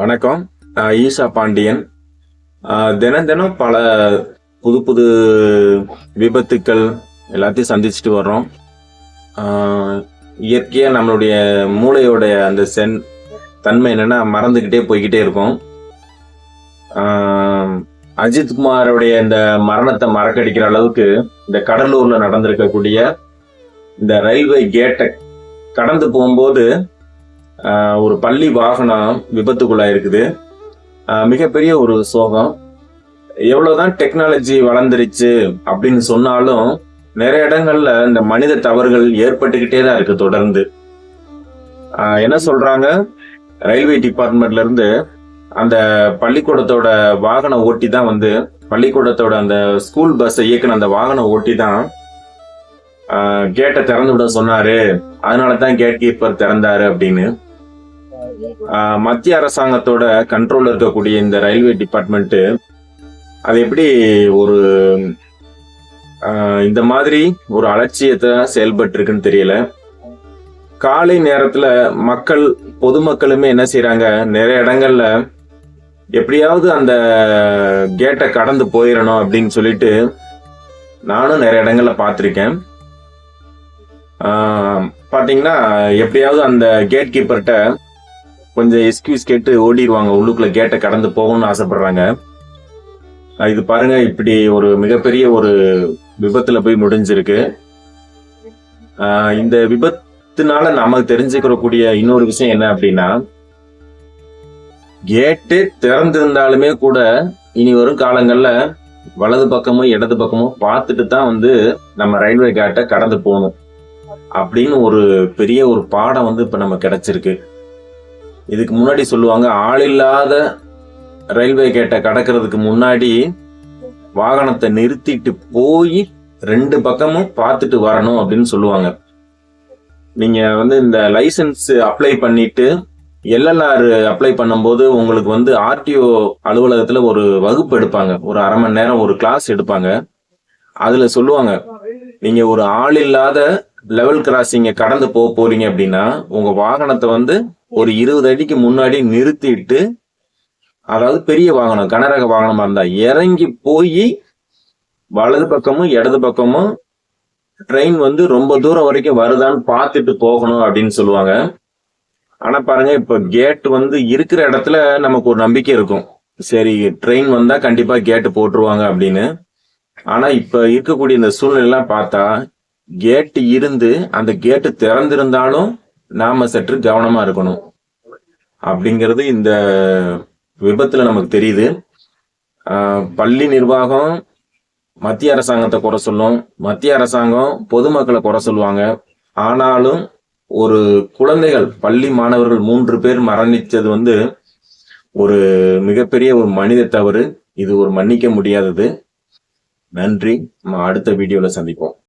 வணக்கம். நான் ஈசா பாண்டியன். தினம் தினம் பல புது புது விபத்துக்கள் எல்லாத்தையும் சந்திச்சுட்டு வர்றோம். இயற்கையாக நம்மளுடைய மூளையோடைய அந்த சென் தன்மை என்னென்னா மறந்துக்கிட்டே போய்கிட்டே இருக்கும். அஜித் குமாரோடைய இந்த மரணத்தை மறக்கடிக்கிற அளவுக்கு இந்த கடலூரில் நடந்திருக்கக்கூடிய இந்த ரயில்வே கேட்டை கடந்து போகும்போது ஒரு பள்ளி வாகனம் விபத்துக்குள்ளாயிருக்குது. மிகப்பெரிய ஒரு சோகம். எவ்வளவுதான் டெக்னாலஜி வளர்ந்துருச்சு அப்படின்னு சொன்னாலும் நிறைய இடங்கள்ல இந்த மனித தவறுகள் ஏற்பட்டுக்கிட்டே தான் இருக்கு தொடர்ந்து. என்ன சொல்றாங்க? ரயில்வே டிபார்ட்மெண்ட்ல இருந்து அந்த பள்ளிக்கூடத்தோட வாகன ஓட்டி தான் வந்து பள்ளிக்கூடத்தோட அந்த ஸ்கூல் பஸ்ஸை இயக்குன அந்த வாகன ஓட்டி தான் கேட்டை திறந்து விட சொன்னாரு. அதனால தான் கேட் கீப்பர் திறந்தாரு அப்படின்னு. மத்திய அரசாங்கத்தோட கண்ட்ரோல் இருக்கக்கூடிய இந்த ரயில்வே டிபார்ட்மெண்ட்டு அது எப்படி ஒரு இந்த மாதிரி ஒரு அலட்சியத்தை செயல்பட்டு இருக்குன்னு தெரியல. காலை நேரத்துல மக்கள் பொதுமக்களுமே என்ன செய்கிறாங்க நிறைய இடங்கள்ல எப்படியாவது அந்த கேட்டை கடந்து போயிடணும் அப்படின்னு சொல்லிட்டு நானும் நிறைய இடங்கள்ல பார்த்துருக்கேன். பார்த்தீங்கன்னா எப்படியாவது அந்த கேட் கீப்பர்கிட்ட கொஞ்சம் எக்ஸ்கியூஸ் கேட்டு ஓடிடுவாங்க உள்ளுக்குள்ள கேட்டை கடந்து போகணும்னு ஆசைப்படுறாங்க. இது பாருங்க இப்படி ஒரு மிகப்பெரிய ஒரு விபத்துல போய் முடிஞ்சிருக்கு. இந்த விபத்துனால நமக்கு தெரிஞ்சுக்கிறக்கூடிய இன்னொரு விஷயம் என்ன அப்படின்னா கேட்டு திறந்திருந்தாலுமே கூட இனி வரும் காலங்கள்ல வலது பக்கமும் இடது பக்கமும் பார்த்துட்டு தான் வந்து நம்ம ரயில்வே கேட்டை கடந்து போகணும். அப்படின்னு ஒரு பெரிய ஒரு பாடம் வந்து இப்போ நம்ம கிடைச்சிருக்கு. இதுக்கு முன்னாடி சொல்லுவாங்க ஆள் இல்லாத ரயில்வே கேட்டை கடக்கிறதுக்கு முன்னாடி வாகனத்தை நிறுத்திட்டு போய் ரெண்டு பக்கமும் பார்த்துட்டு வரணும் அப்படின்னு சொல்லுவாங்க. நீங்கள் வந்து இந்த லைசன்ஸ் அப்ளை பண்ணிட்டு எல்எல்ஆர் அப்ளை பண்ணும்போது உங்களுக்கு வந்து ஆர்டிஓ அலுவலகத்தில் ஒரு வகுப்பு எடுப்பாங்க. ஒரு அரை மணி நேரம் ஒரு கிளாஸ் எடுப்பாங்க. அதில் சொல்லுவாங்க நீங்கள் ஒரு ஆள் இல்லாத லெவல் கிராசிங்கை கடந்து போக போறீங்க அப்படின்னா உங்க வாகனத்தை வந்து ஒரு இருபது அடிக்கு முன்னாடி நிறுத்திட்டு அதாவது பெரிய வாகனம் கனரக வாகனமா இருந்தா இறங்கி போய் வலது பக்கமும் இடது பக்கமும் ட்ரெயின் வந்து ரொம்ப தூரம் வரைக்கும் வருதான்னு பார்த்துட்டு போகணும் அப்படின்னு சொல்லுவாங்க. ஆனா பாருங்க இப்ப கேட் வந்து இருக்கிற இடத்துல நமக்கு ஒரு நம்பிக்கை இருக்கும். சரி ட்ரெயின் வந்தா கண்டிப்பா கேட்டு போட்டுருவாங்க அப்படின்னு. ஆனா இப்ப இருக்கக்கூடிய இந்த சூழ்நிலை பார்த்தா கேட்டு இருந்து அந்த கேட்டு திறந்திருந்தாலும் நாம சற்று கவனமா இருக்கணும். அப்படிங்கிறது இந்த விபத்துல நமக்கு தெரியுது. பள்ளி நிர்வாகம் மத்திய அரசாங்கத்தை குறை சொல்லும். மத்திய அரசாங்கம் பொதுமக்களை குறை சொல்லுவாங்க. ஆனாலும் ஒரு குழந்தைகள் பள்ளி மாணவர்கள் மூன்று பேர் மரணித்தது வந்து ஒரு மிகப்பெரிய ஒரு மனித தவறு. இது ஒரு மன்னிக்க முடியாதது. நன்றி. நம்ம அடுத்த வீடியோவில் சந்திப்போம்.